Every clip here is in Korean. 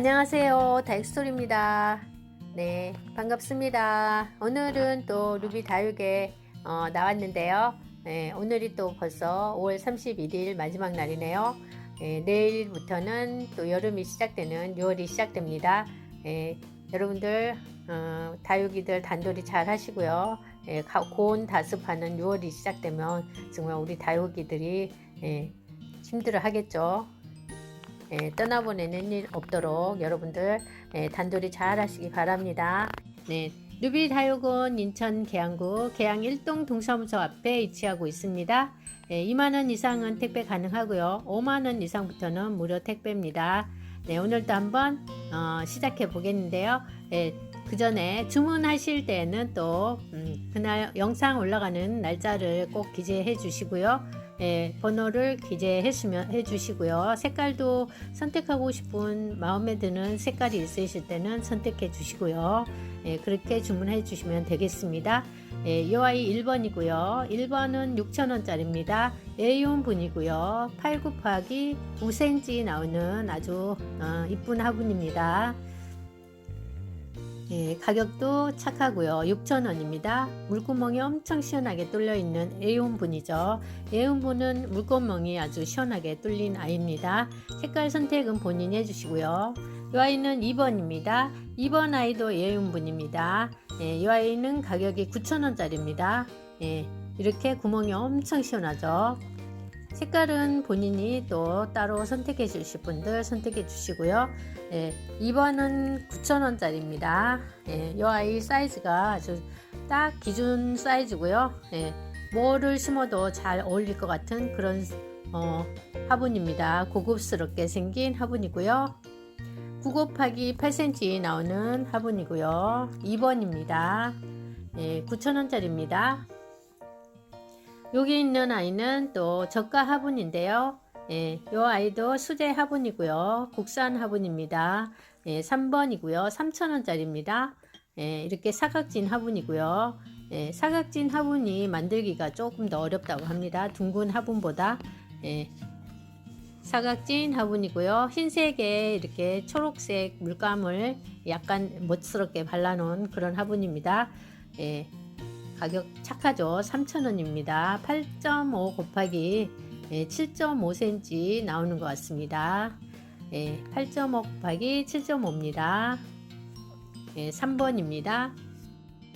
안녕하세요. 다익스토리입니다. 네, 반갑습니다. 오늘은 또 루비 다육에 어, 나왔는데요. 네, 오늘이 또 벌써 5월 31일 마지막 날이네요. 네, 내일부터는 또 여름이 시작되는 6월이 시작됩니다. 네, 여러분들 어, 다육이들 단돌이 잘 하시고요. 예, 가- 고온 다습하는 6월이 시작되면 정말 우리 다육이들이 예, 힘들어 하겠죠. 예, 떠나보내는 일 없도록 여러분들 예, 단돌이 잘 하시기 바랍니다. 네, 누비 다육은 인천 계양구 계양 1동 동사무소 앞에 위치하고 있습니다. 예, 2만원 이상은 택배 가능하고요. 5만원 이상부터는 무료 택배입니다. 네, 오늘도 한번 어, 시작해 보겠는데요. 예, 그 전에 주문하실 때는 또 음, 그날 영상 올라가는 날짜를 꼭 기재해 주시고요. 예, 번호를 기재해 주면 해 주시고요. 색깔도 선택하고 싶은 마음에 드는 색깔이 있으실 때는 선택해 주시고요. 예, 그렇게 주문해 주시면 되겠습니다. 예, 이 아이 1번이고요. 1번은 6,000원짜리입니다. A용 분이고요. 8 곱하기 9cm 나오는 아주 어, 이쁜 화분입니다. 예, 가격도 착하고요. 6,000원입니다. 물구멍이 엄청 시원하게 뚫려 있는 A온분이죠. A온분은 물구멍이 아주 시원하게 뚫린 아이입니다. 색깔 선택은 본인이 해주시고요. 이 아이는 2번입니다. 2번 아이도 A온분입니다. 예, 이 아이는 가격이 9,000원짜리입니다. 예, 이렇게 구멍이 엄청 시원하죠. 색깔은 본인이 또 따로 선택해 주실 분들 선택해 주시고요. 예, 2번은 9,000원짜리입니다. 예, 이 아이 사이즈가 아주 딱 기준 사이즈고요. 예, 뭐를 심어도 잘 어울릴 것 같은 그런 어, 화분입니다. 고급스럽게 생긴 화분이고요. 9 곱하기 8cm 나오는 화분이고요. 2번입니다. 예, 9,000원짜리입니다. 여기 있는 아이는 또 저가 화분인데요. 예, 요 아이도 수제 화분이고요. 국산 화분입니다. 예, 3번이고요. 3,000원짜리입니다. 예, 이렇게 사각진 화분이고요. 예, 사각진 화분이 만들기가 조금 더 어렵다고 합니다. 둥근 화분보다. 예, 사각진 화분이고요. 흰색에 이렇게 초록색 물감을 약간 멋스럽게 발라놓은 그런 화분입니다. 예, 가격 착하죠. 3,000원입니다. 8.5 곱하기 7.5cm 나오는 것 같습니다. 8.5 곱하기 7.5입니다. 3번입니다.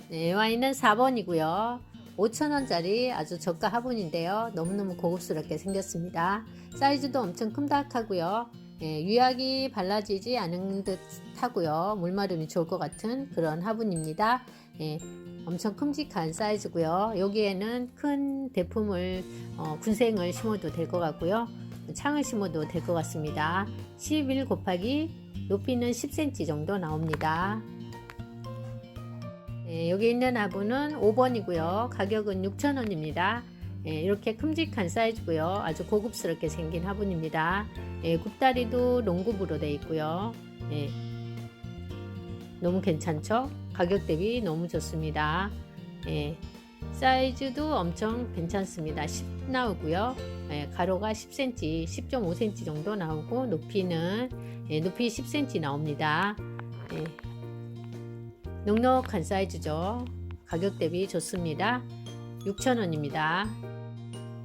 네, 와인은 4번이고요. 5,000원짜리 아주 저가 화분인데요. 너무너무 고급스럽게 생겼습니다. 사이즈도 엄청 큼닥하고요. 예, 유약이 발라지지 않은 듯 하고요. 물마름이 좋을 것 같은 그런 화분입니다. 예, 엄청 큼직한 사이즈고요. 여기에는 큰 대품을 어, 군생을 심어도 될 것 같고요. 창을 심어도 될 것 같습니다. 11 곱하기 높이는 10cm 정도 나옵니다. 예, 여기 있는 화분은 5번이고요. 가격은 6,000원입니다. 예, 이렇게 큼직한 사이즈고요. 아주 고급스럽게 생긴 화분입니다. 예, 굽다리도 롱굽으로 되어 있고요. 예, 너무 괜찮죠? 가격 대비 너무 좋습니다. 예, 사이즈도 엄청 괜찮습니다. 10 나오고요. 예, 가로가 10cm, 10.5cm 정도 나오고 높이는 예, 높이 10cm 나옵니다. 예, 넉넉한 사이즈죠. 가격 대비 좋습니다. 6,000원입니다.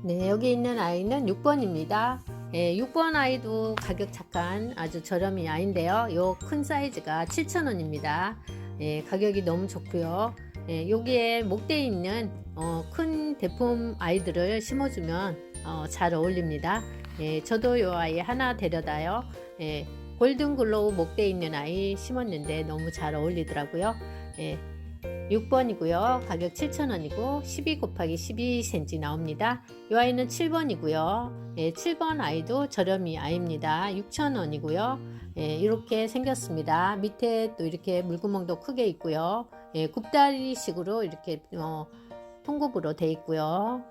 네, 여기 있는 아이는 6번입니다. 예, 6번 아이도 가격 착한 아주 저렴이 아이인데요. 요 큰 사이즈가 7,000원입니다. 예, 가격이 너무 좋고요. 예, 여기에 목대에 있는 어, 큰 대품 아이들을 심어주면 어, 잘 어울립니다. 예, 저도 요 아이 하나 데려다요. 예, 골든 글로우 목대에 있는 아이 심었는데 너무 잘 어울리더라고요. 예, 6번이고요. 가격 7,000원이고 12 곱하기 12cm 나옵니다. 이 아이는 7번이고요. 예, 7번 아이도 저렴이 아이입니다. 6,000원이고요. 예, 이렇게 생겼습니다. 밑에 또 이렇게 물구멍도 크게 있고요. 예, 굽다리식으로 이렇게 어, 통굽으로 되어 있고요.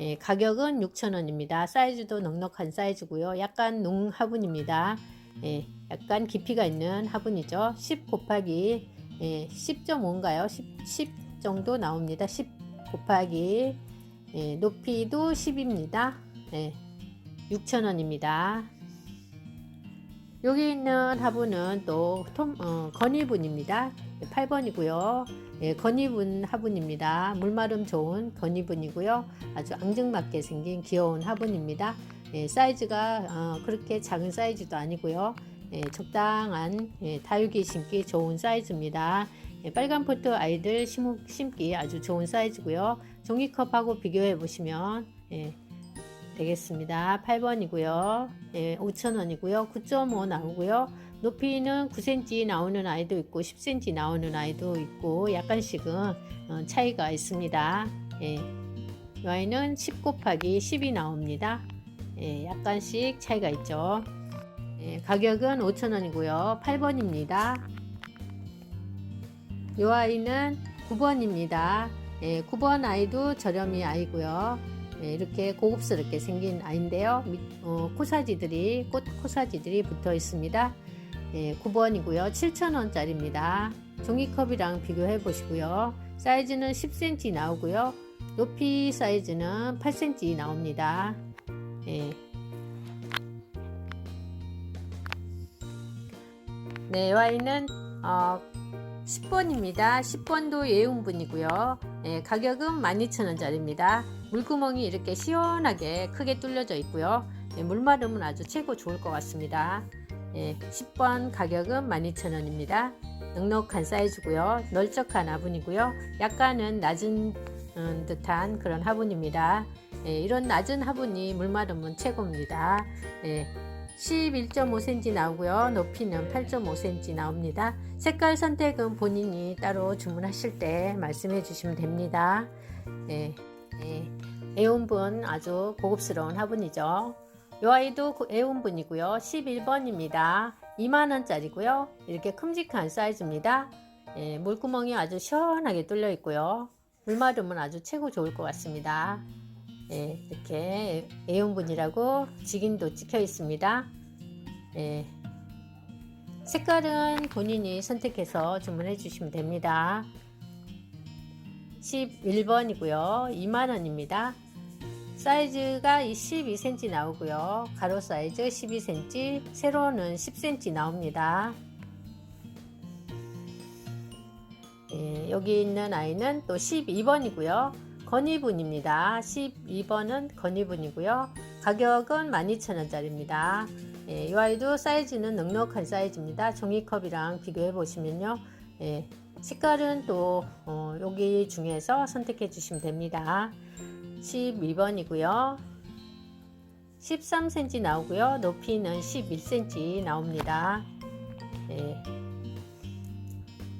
예, 가격은 6,000원입니다. 사이즈도 넉넉한 사이즈고요. 약간 농 화분입니다. 예, 약간 깊이가 있는 화분이죠. 10 곱하기 예, 10.5인가요? 10, 10 정도 나옵니다. 10 곱하기 예, 높이도 10입니다. 예, 6,000원입니다. 여기 있는 화분은 또 톰, 어, 건이분입니다. 8번이고요. 예, 건이분 화분입니다. 물마름 좋은 건이분이고요. 아주 앙증맞게 생긴 귀여운 화분입니다. 예, 사이즈가 어, 그렇게 작은 사이즈도 아니고요. 예, 적당한 예, 다육이 심기 좋은 사이즈입니다. 예, 빨간 포트 아이들 심, 심기 아주 좋은 사이즈고요. 종이컵하고 비교해 보시면 예, 되겠습니다. 8번이고요. 예, 5,000원이고요. 9.5 나오고요. 높이는 9cm 나오는 아이도 있고 10cm 나오는 아이도 있고 약간씩은 어, 차이가 있습니다. 예, 이 아이는 10 곱하기 10이 나옵니다. 예, 약간씩 차이가 있죠. 예, 가격은 5,000원이고요. 8번입니다. 이 아이는 9번입니다. 예, 9번 아이도 저렴이 아이고요. 예, 이렇게 고급스럽게 생긴 아이인데요. 밑, 어, 코사지들이 꽃 코사지들이 붙어 있습니다. 예, 9번이고요. 7,000원짜리입니다. 종이컵이랑 비교해 보시고요. 사이즈는 10cm 나오고요. 높이 사이즈는 8cm 나옵니다. 예. 네, 이 아이는 어, 10번입니다. 10번도 예운분이고요. 예, 가격은 12,000원짜리입니다. 물구멍이 이렇게 시원하게 크게 뚫려져 있고요. 예, 물마름은 아주 최고 좋을 것 같습니다. 예, 10번 가격은 12,000원입니다. 넉넉한 사이즈고요. 널쩍한 화분이고요. 약간은 낮은 음, 듯한 그런 화분입니다. 예, 이런 낮은 화분이 물마름은 최고입니다. 예, 11.5cm 나오고요. 높이는 8.5cm 나옵니다. 색깔 선택은 본인이 따로 주문하실 때 말씀해 주시면 됩니다. 예, 예, 애운분 아주 고급스러운 화분이죠. 이 아이도 애운분이고요. 11번입니다. 2만원짜리고요. 이렇게 큼직한 사이즈입니다. 예, 물구멍이 아주 시원하게 뚫려 있고요. 물마름은 아주 최고 좋을 것 같습니다. 예, 이렇게 애용분이라고 직인도 찍혀 있습니다. 예, 색깔은 본인이 선택해서 주문해 주시면 됩니다. 11번이고요. 2만원입니다. 사이즈가 12cm 나오고요. 가로 사이즈 12cm, 세로는 10cm 나옵니다. 예, 여기 있는 아이는 또 12번이고요. 건이분입니다. 12번은 건이분이고요. 가격은 12,000원짜리입니다. 예, 이 아이도 사이즈는 넉넉한 사이즈입니다. 종이컵이랑 비교해 보시면요. 예, 색깔은 또 어, 여기 중에서 선택해 주시면 됩니다. 12번이고요. 13cm 나오고요. 높이는 11cm 나옵니다. 예.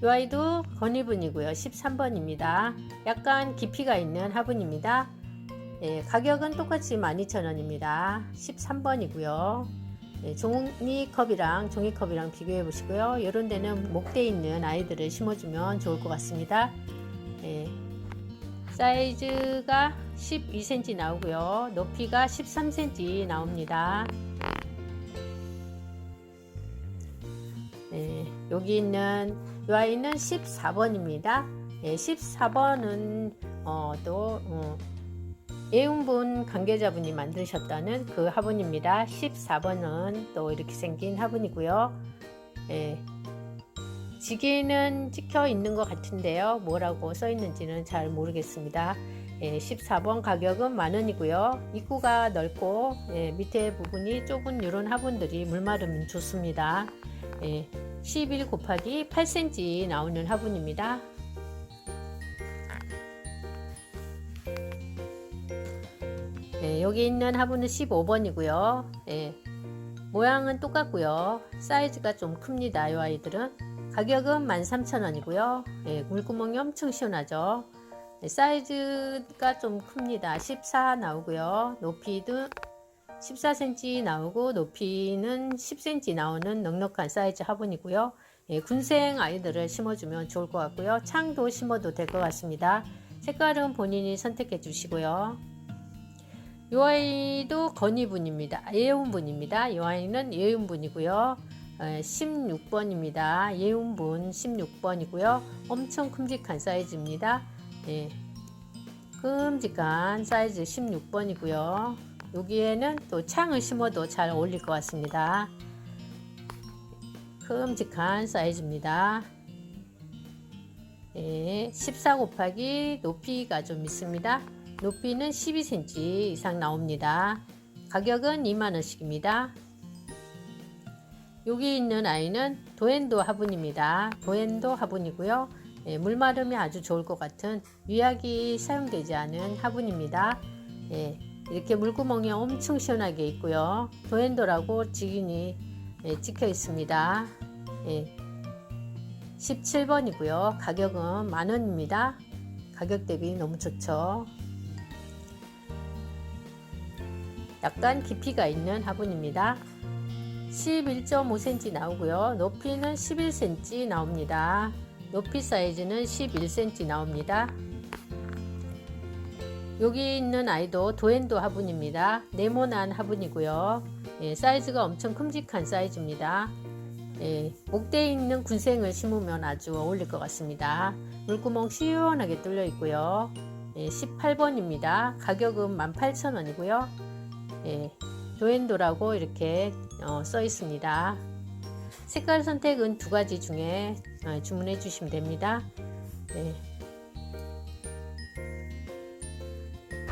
이 아이도 건이분이고요. 13번입니다. 약간 깊이가 있는 화분입니다. 예, 가격은 똑같이 12,000원입니다. 13번이고요. 예, 종이컵이랑 종이컵이랑 비교해 보시고요. 이런 데는 목대 있는 아이들을 심어주면 좋을 것 같습니다. 예, 사이즈가 12cm 나오고요. 높이가 13cm 나옵니다. 네, 여기 있는 이 아이는 14번입니다. 네, 14번은 어, 또 어, 애운분 관계자분이 만드셨다는 그 화분입니다. 14번은 또 이렇게 생긴 화분이고요. 네, 지게는 찍혀 있는 것 같은데요. 뭐라고 써 있는지는 잘 모르겠습니다. 예, 14번 가격은 만원이고요. 입구가 넓고 예, 밑에 부분이 좁은 이런 화분들이 물마르면 좋습니다. 예, 11 곱하기 8cm 나오는 화분입니다. 예, 여기 있는 화분은 15번이고요. 예, 모양은 똑같고요. 사이즈가 좀 큽니다. 이 아이들은 가격은 13,000원이고요. 예, 물구멍이 엄청 시원하죠. 예, 사이즈가 좀 큽니다. 14 나오고요. 높이도 14cm 나오고 높이는 10cm 나오는 넉넉한 사이즈 화분이고요. 예, 군생 아이들을 심어주면 좋을 것 같고요. 창도 심어도 될 것 같습니다. 색깔은 본인이 선택해 주시고요. 이 아이도 건이분입니다. 예운분입니다. 이 아이는 예운분이고요. 16번입니다. 예운분 16번이고요. 엄청 큼직한 사이즈입니다. 예, 큼직한 사이즈 16번이고요. 여기에는 또 창을 심어도 잘 어울릴 것 같습니다. 큼직한 사이즈입니다. 예, 14 곱하기 높이가 좀 있습니다. 높이는 12cm 이상 나옵니다. 가격은 2만원씩입니다. 여기 있는 아이는 도엔도 화분입니다. 도엔도 화분이고요. 예, 물 마름이 아주 좋을 것 같은 유약이 사용되지 않은 화분입니다. 예, 이렇게 물구멍이 엄청 시원하게 있고요. 도엔도라고 직인이 예, 찍혀 있습니다. 예, 17번이고요. 가격은 만원입니다. 가격 대비 너무 좋죠. 약간 깊이가 있는 화분입니다. 11.5cm 나오고요. 높이는 11cm 나옵니다. 높이 사이즈는 11cm 나옵니다. 여기 있는 아이도 도엔도 화분입니다. 네모난 화분이고요. 예, 사이즈가 엄청 큼직한 사이즈입니다. 예, 목대에 있는 군생을 심으면 아주 어울릴 것 같습니다. 물구멍 시원하게 뚫려 있고요. 예, 18번입니다. 가격은 18,000원이고요. 예, 도엔도라고 이렇게 어, 써 있습니다. 색깔 선택은 두 가지 중에 어, 주문해 주시면 됩니다. 네.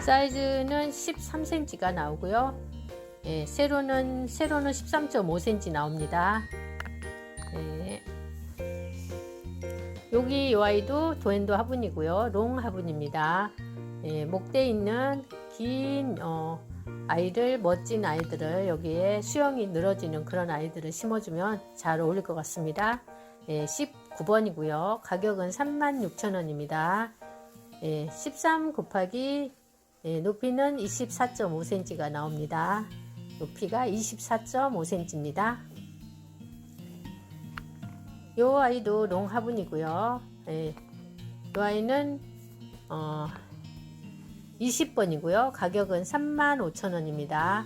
사이즈는 13cm가 나오고요. 예, 세로는 세로는 13.5cm 나옵니다. 네. 여기 이 아이도 도엔도 화분이고요. 롱 화분입니다. 예, 목대 있는 긴 어, 아이를 멋진 아이들을 여기에 수영이 늘어지는 그런 아이들을 심어주면 잘 어울릴 것 같습니다. 예, 19번이고요. 가격은 36,000원입니다. 예, 13 곱하기 예, 높이는 24.5cm가 나옵니다. 높이가 24.5cm입니다. 이 아이도 롱 화분이고요. 예, 이 아이는 어, 20번이고요. 가격은 35,000원입니다.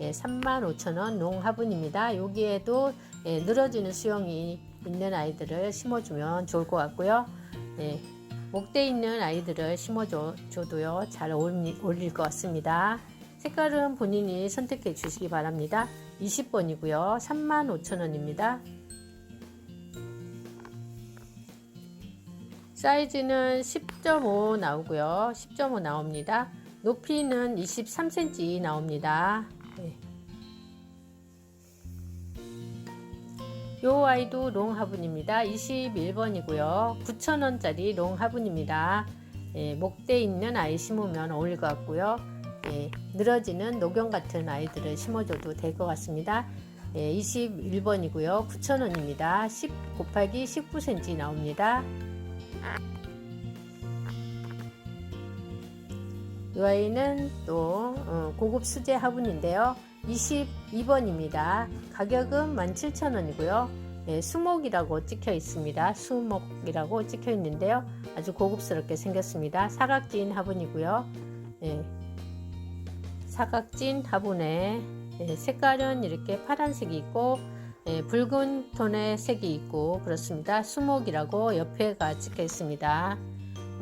예, 35,000원 농화분입니다. 여기에도 예, 늘어지는 수영이 있는 아이들을 심어주면 좋을 것 같고요. 예, 목대 있는 아이들을 심어줘도요 잘 어울리, 어울릴 것 같습니다. 색깔은 본인이 선택해 주시기 바랍니다. 20번이고요. 35,000원입니다. 사이즈는 10.5 나오고요. 10.5 나옵니다. 높이는 23cm 나옵니다. 네. 요 아이도 롱 화분입니다. 21번이고요. 9,000원짜리 롱 화분입니다. 예, 목대 있는 아이 심으면 어울릴 것 같고요. 예, 늘어지는 녹용 같은 아이들을 심어줘도 될 것 같습니다. 예, 21번이고요. 9,000원입니다. 10 곱하기 19cm 나옵니다. 이 아이는 또 어, 고급 수제 화분인데요. 22번입니다. 가격은 17,000원이고요. 예, 수목이라고 찍혀 있습니다. 수목이라고 찍혀 있는데요. 아주 고급스럽게 생겼습니다. 사각진 화분이고요. 예, 사각진 화분에 예, 색깔은 이렇게 파란색이 있고 예, 붉은 톤의 색이 있고 그렇습니다. 수목이라고 옆에가 찍혀 있습니다.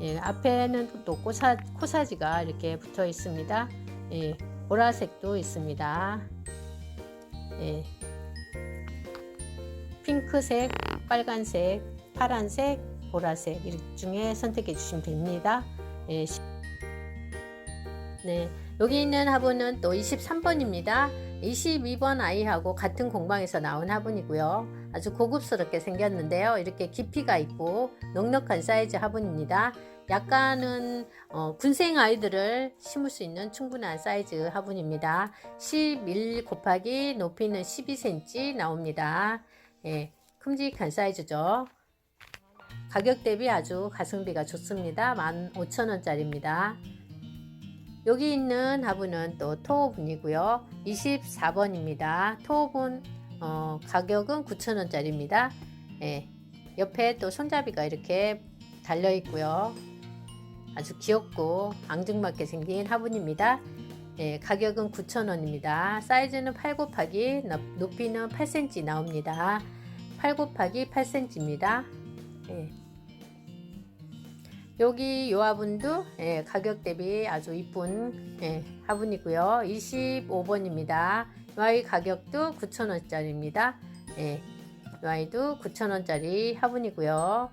예, 앞에는 또 코사, 코사지가 이렇게 붙어 있습니다. 예, 보라색도 있습니다. 예, 핑크색, 빨간색, 파란색, 보라색 이 중에 선택해 주시면 됩니다. 예, 네, 여기 있는 화분은 또 23번입니다. 22번 아이하고 같은 공방에서 나온 화분이고요. 아주 고급스럽게 생겼는데요. 이렇게 깊이가 있고 넉넉한 사이즈 화분입니다. 약간은 어, 군생 아이들을 심을 수 있는 충분한 사이즈 화분입니다. 11 곱하기 높이는 12cm 나옵니다. 예, 큼직한 사이즈죠. 가격 대비 아주 가성비가 좋습니다. 15,000원짜리입니다. 여기 있는 화분은 또 토분이고요. 24번입니다. 토분 어, 가격은 9,000원짜리입니다. 예, 옆에 또 손잡이가 이렇게 달려 있고요. 아주 귀엽고 앙증맞게 생긴 화분입니다. 예, 가격은 9,000원입니다. 사이즈는 8 곱하기 높이는 8cm 나옵니다. 8 곱하기 8cm입니다. 예. 여기 요 화분도 예, 가격 대비 아주 이쁜 예, 화분이고요. 25번입니다. 이 가격도 9,000원짜리입니다. 예, 이 아이도 9,000원짜리 화분이고요.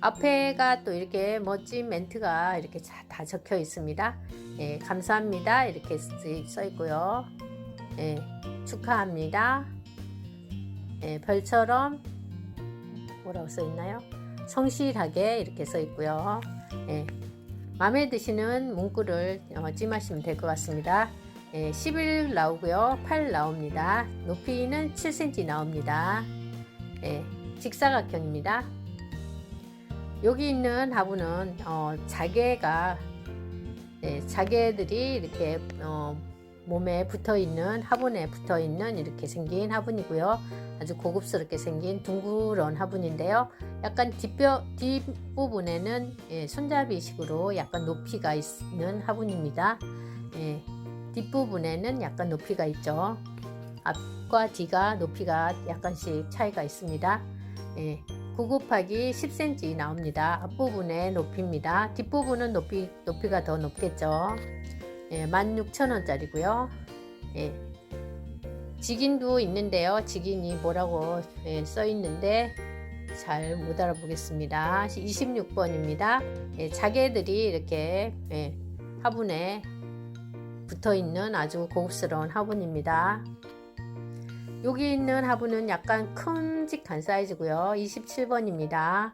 앞에가 또 이렇게 멋진 멘트가 이렇게 자- 다 적혀 있습니다. 예, 감사합니다. 이렇게 쓰- 써 있고요. 예, 축하합니다. 예, 별처럼 뭐라고 써 있나요? 성실하게 이렇게 써 있고요. 예, 마음에 드시는 문구를 어, 찜하시면 될 것 같습니다. 예, 11 나오고요. 8 나옵니다. 높이는 7cm 나옵니다. 예, 직사각형입니다. 여기 있는 화분은 어, 자개가 네, 자개들이 이렇게 어, 몸에 붙어 있는 화분에 붙어 있는 이렇게 생긴 화분이고요. 아주 고급스럽게 생긴 둥그런 화분인데요. 약간 뒷뼈 뒷부분에는 예, 손잡이식으로 약간 높이가 있는 화분입니다. 예, 뒷부분에는 약간 높이가 있죠. 앞과 뒤가 높이가 약간씩 차이가 있습니다. 예, 9 곱하기 10cm 나옵니다. 앞부분의 높이입니다. 뒷부분은 높이, 높이가 더 높겠죠. 예, 16,000원짜리고요. 예, 직인도 있는데요. 직인이 뭐라고 예, 써 있는데 잘 못 알아보겠습니다. 26번입니다. 예, 자개들이 이렇게 예, 화분에 붙어 있는 아주 고급스러운 화분입니다. 여기 있는 화분은 약간 큼직한 사이즈고요. 27번입니다.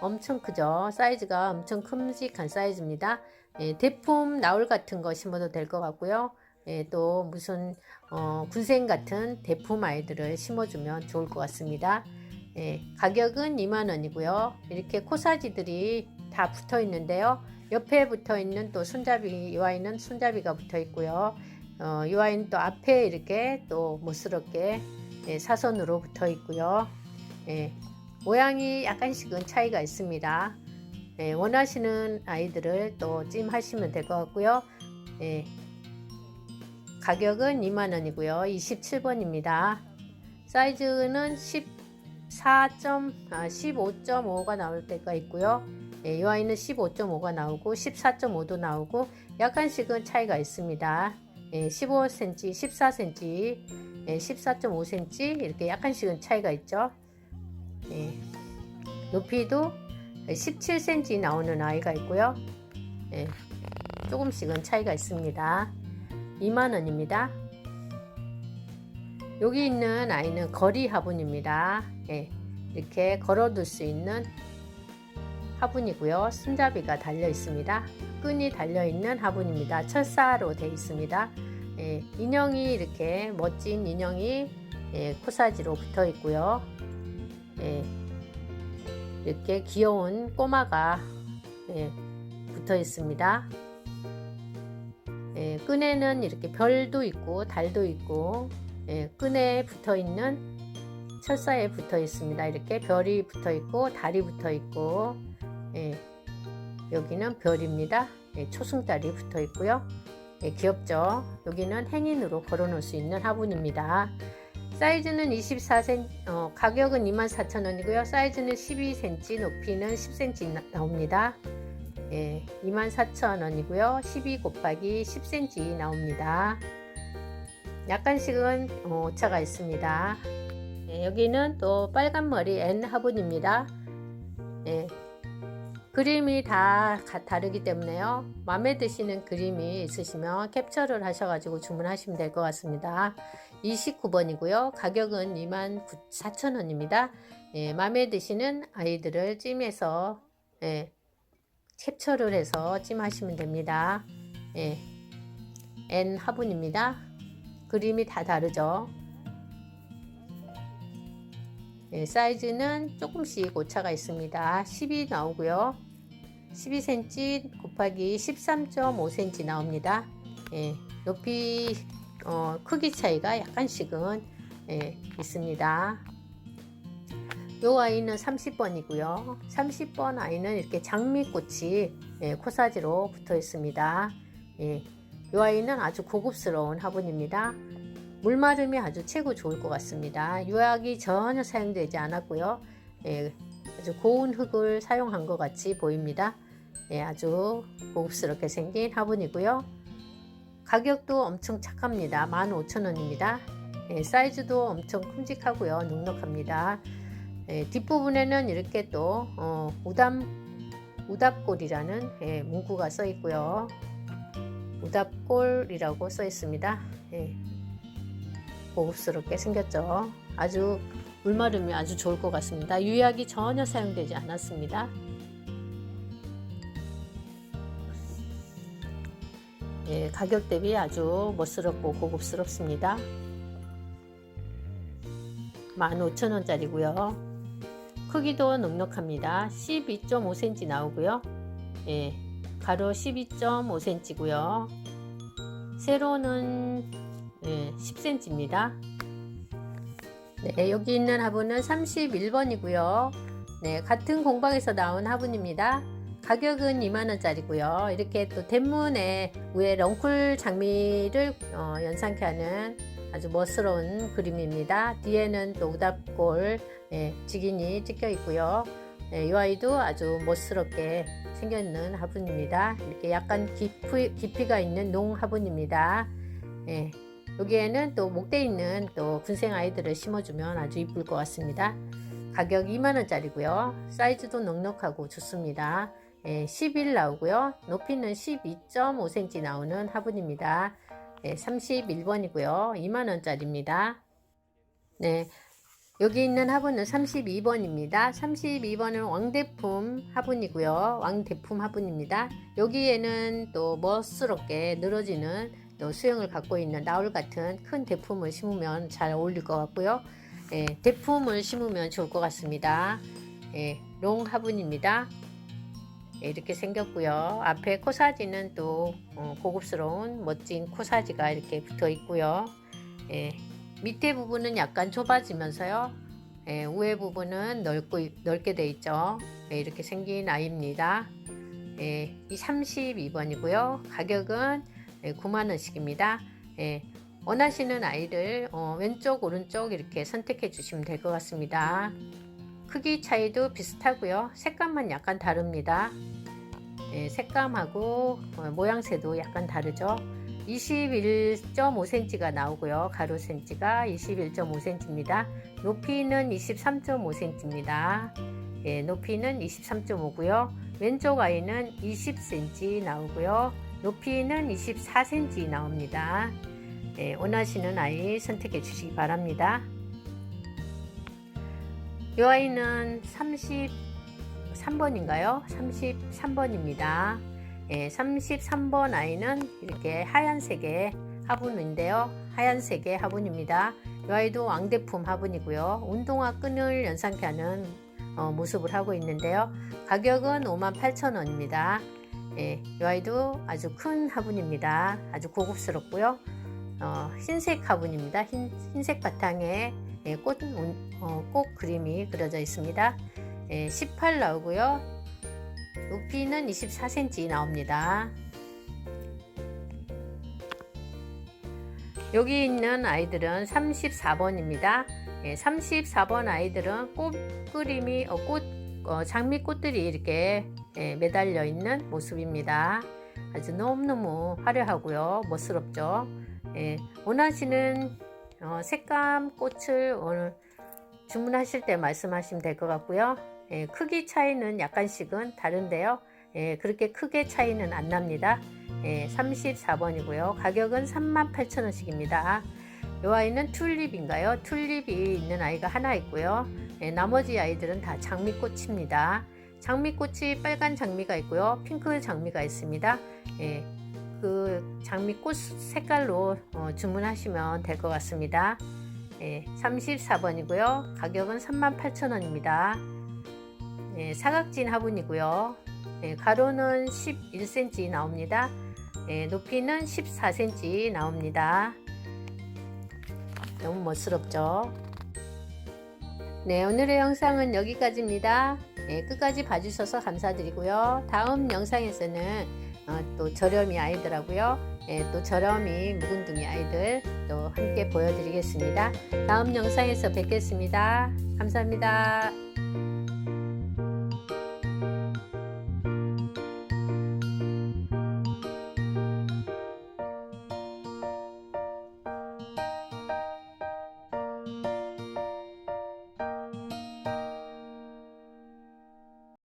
엄청 크죠. 사이즈가 엄청 큼직한 사이즈입니다. 예, 대품 나올 같은 거 심어도 될 것 같고요. 예, 또 무슨 어, 군생 같은 대품 아이들을 심어주면 좋을 것 같습니다. 예, 가격은 2만원이고요. 이렇게 코사지들이 다 붙어 있는데요. 옆에 붙어 있는 또 손잡이, 이 아이는 손잡이가 붙어 있고요. 어, 이 아이는 또 앞에 이렇게 또 멋스럽게 예, 사선으로 붙어 있고요. 예, 모양이 약간씩은 차이가 있습니다. 예, 원하시는 아이들을 또 찜하시면 될 것 같고요. 예, 가격은 2만원이고요. 27번입니다. 사이즈는 14. 아, 15.5가 나올 때가 있고요. 예, 이 아이는 15.5가 나오고 14.5도 나오고 약간씩은 차이가 있습니다. 예, 15cm, 14cm, 예, 14.5cm 이렇게 약간씩은 차이가 있죠. 예, 높이도 17cm 나오는 아이가 있고요. 예, 조금씩은 차이가 있습니다. 2만원입니다. 여기 있는 아이는 거리 화분입니다. 예, 이렇게 걸어둘 수 있는 화분이고요. 손잡이가 달려 있습니다. 끈이 달려 있는 화분입니다. 철사로 되어 있습니다. 예, 인형이 이렇게 멋진 인형이 예, 코사지로 붙어 있고요. 예, 이렇게 귀여운 꼬마가 예, 붙어 있습니다. 예, 끈에는 이렇게 별도 있고 달도 있고 예, 끈에 붙어 있는 철사에 붙어 있습니다. 이렇게 별이 붙어 있고 달이 붙어 있고 예, 여기는 별입니다. 예, 초승달이 붙어 있고요. 예, 귀엽죠? 여기는 행인으로 걸어 놓을 수 있는 화분입니다. 사이즈는 24cm, 어, 가격은 24,000원이고요. 사이즈는 12cm, 높이는 10cm 나- 나옵니다. 예, 24,000원이고요. 12 곱하기 10cm 나옵니다. 약간씩은 어, 오차가 있습니다. 예, 여기는 또 빨간 머리 N 화분입니다. 예, 그림이 다 가- 다르기 때문에요. 마음에 드시는 그림이 있으시면 캡처를 하셔가지고 주문하시면 될 것 같습니다. 29번이고요. 가격은 24,000원입니다. 예, 마음에 드시는 아이들을 찜해서 예, 캡처를 해서 찜하시면 됩니다. 예, N 화분입니다. 그림이 다 다르죠. 예, 사이즈는 조금씩 오차가 있습니다. 10이 나오고요. 12cm 곱하기 13.5cm 나옵니다. 예, 높이 어, 크기 차이가 약간씩은 예, 있습니다. 요 아이는 30번이고요. 30번 아이는 이렇게 장미꽃이 예, 코사지로 붙어 있습니다. 예, 요 아이는 아주 고급스러운 화분입니다. 물마름이 아주 최고 좋을 것 같습니다. 유약이 전혀 사용되지 않았고요. 예, 아주 고운 흙을 사용한 것 같이 보입니다. 예, 아주 고급스럽게 생긴 화분이고요. 가격도 엄청 착합니다. 15,000원입니다. 예, 사이즈도 엄청 큼직하고요. 넉넉합니다. 예, 뒷부분에는 이렇게 또 어, 우담 우답골이라는 예, 문구가 써 있고요. 우답골이라고 써 있습니다. 예, 고급스럽게 생겼죠. 아주 물마름이 아주 좋을 것 같습니다. 유약이 전혀 사용되지 않았습니다. 예, 가격 대비 아주 멋스럽고 고급스럽습니다. 15,000원짜리고요. 크기도 넉넉합니다. 12.5cm 나오고요. 예, 가로 12.5cm고요. 세로는 예, 10cm입니다. 네, 여기 있는 화분은 31번이고요. 네, 같은 공방에서 나온 화분입니다. 가격은 2만원짜리고요. 이렇게 또 대문에 위에 렁쿨 장미를 어, 연상케 하는 아주 멋스러운 그림입니다. 뒤에는 또 우답골 예, 직인이 찍혀 있고요. 예, 이 아이도 아주 멋스럽게 생겨있는 화분입니다. 이렇게 약간 깊이, 깊이가 있는 농 화분입니다. 예, 여기에는 또 목대 있는 또 군생 아이들을 심어주면 아주 이쁠 것 같습니다. 가격 2만원짜리고요. 사이즈도 넉넉하고 좋습니다. 예, 11 나오고요. 높이는 12.5cm 나오는 화분입니다. 예, 31번이고요. 2만원짜리입니다. 네. 여기 있는 화분은 32번입니다. 32번은 왕대품 화분이고요. 왕대품 화분입니다. 여기에는 또 멋스럽게 늘어지는 또 수영을 갖고 있는 나울 같은 큰 대품을 심으면 잘 어울릴 것 같고요. 예, 대품을 심으면 좋을 것 같습니다. 예, 롱 화분입니다. 예, 이렇게 생겼고요. 앞에 코사지는 또 어, 고급스러운 멋진 코사지가 이렇게 붙어 있고요. 예, 밑에 부분은 약간 좁아지면서요. 예, 위에 부분은 넓고, 넓게 돼 있죠. 예, 이렇게 생긴 아이입니다. 예, 이 32번이고요. 가격은 예, 9만원씩입니다. 예, 원하시는 아이를 어, 왼쪽, 오른쪽 이렇게 선택해 주시면 될 것 같습니다. 크기 차이도 비슷하고요. 색감만 약간 다릅니다. 예, 색감하고 어, 모양새도 약간 다르죠. 21.5cm가 나오고요. 가로 cm가 21.5cm입니다. 높이는 23.5cm입니다. 예, 높이는 23.5고요. 왼쪽 아이는 20cm 나오고요. 높이는 24cm 나옵니다. 예, 원하시는 아이 선택해 주시기 바랍니다. 이 아이는 33번인가요? 33번입니다. 예, 33번 아이는 이렇게 하얀색의 화분인데요. 하얀색의 화분입니다. 이 아이도 왕대품 화분이고요. 운동화 끈을 연상케 하는 어, 모습을 하고 있는데요. 가격은 58,000원입니다. 예, 이 아이도 아주 큰 화분입니다. 아주 고급스럽고요. 어, 흰색 화분입니다. 흰, 흰색 바탕에 예, 꽃, 어, 꽃 그림이 그려져 있습니다. 예, 18 나오고요. 높이는 24cm 나옵니다. 여기 있는 아이들은 34번입니다. 예, 34번 아이들은 꽃 그림이 어, 꽃 어, 장미꽃들이 이렇게 예, 매달려 있는 모습입니다. 아주 너무너무 화려하고요. 멋스럽죠. 예, 원하시는 어, 색감 꽃을 오늘 주문하실 때 말씀하시면 될 것 같고요. 예, 크기 차이는 약간씩은 다른데요. 예, 그렇게 크게 차이는 안 납니다. 예, 34번이고요. 가격은 38,000원씩입니다. 이 아이는 튤립인가요? 튤립이 있는 아이가 하나 있고요. 예, 나머지 아이들은 다 장미꽃입니다. 장미꽃이 빨간 장미가 있고요. 핑크 장미가 있습니다. 예, 그 장미꽃 색깔로 어, 주문하시면 될 것 같습니다. 예, 34번이고요. 가격은 38,000원입니다. 예, 사각진 화분이고요. 예, 가로는 11cm 나옵니다. 예, 높이는 14cm 나옵니다. 너무 멋스럽죠? 네, 오늘의 영상은 여기까지입니다. 예, 끝까지 봐주셔서 감사드리고요. 다음 영상에서는 어, 또 저렴이 아이들하고요. 예, 또 저렴이 묵은둥이 아이들 또 함께 보여드리겠습니다. 다음 영상에서 뵙겠습니다. 감사합니다.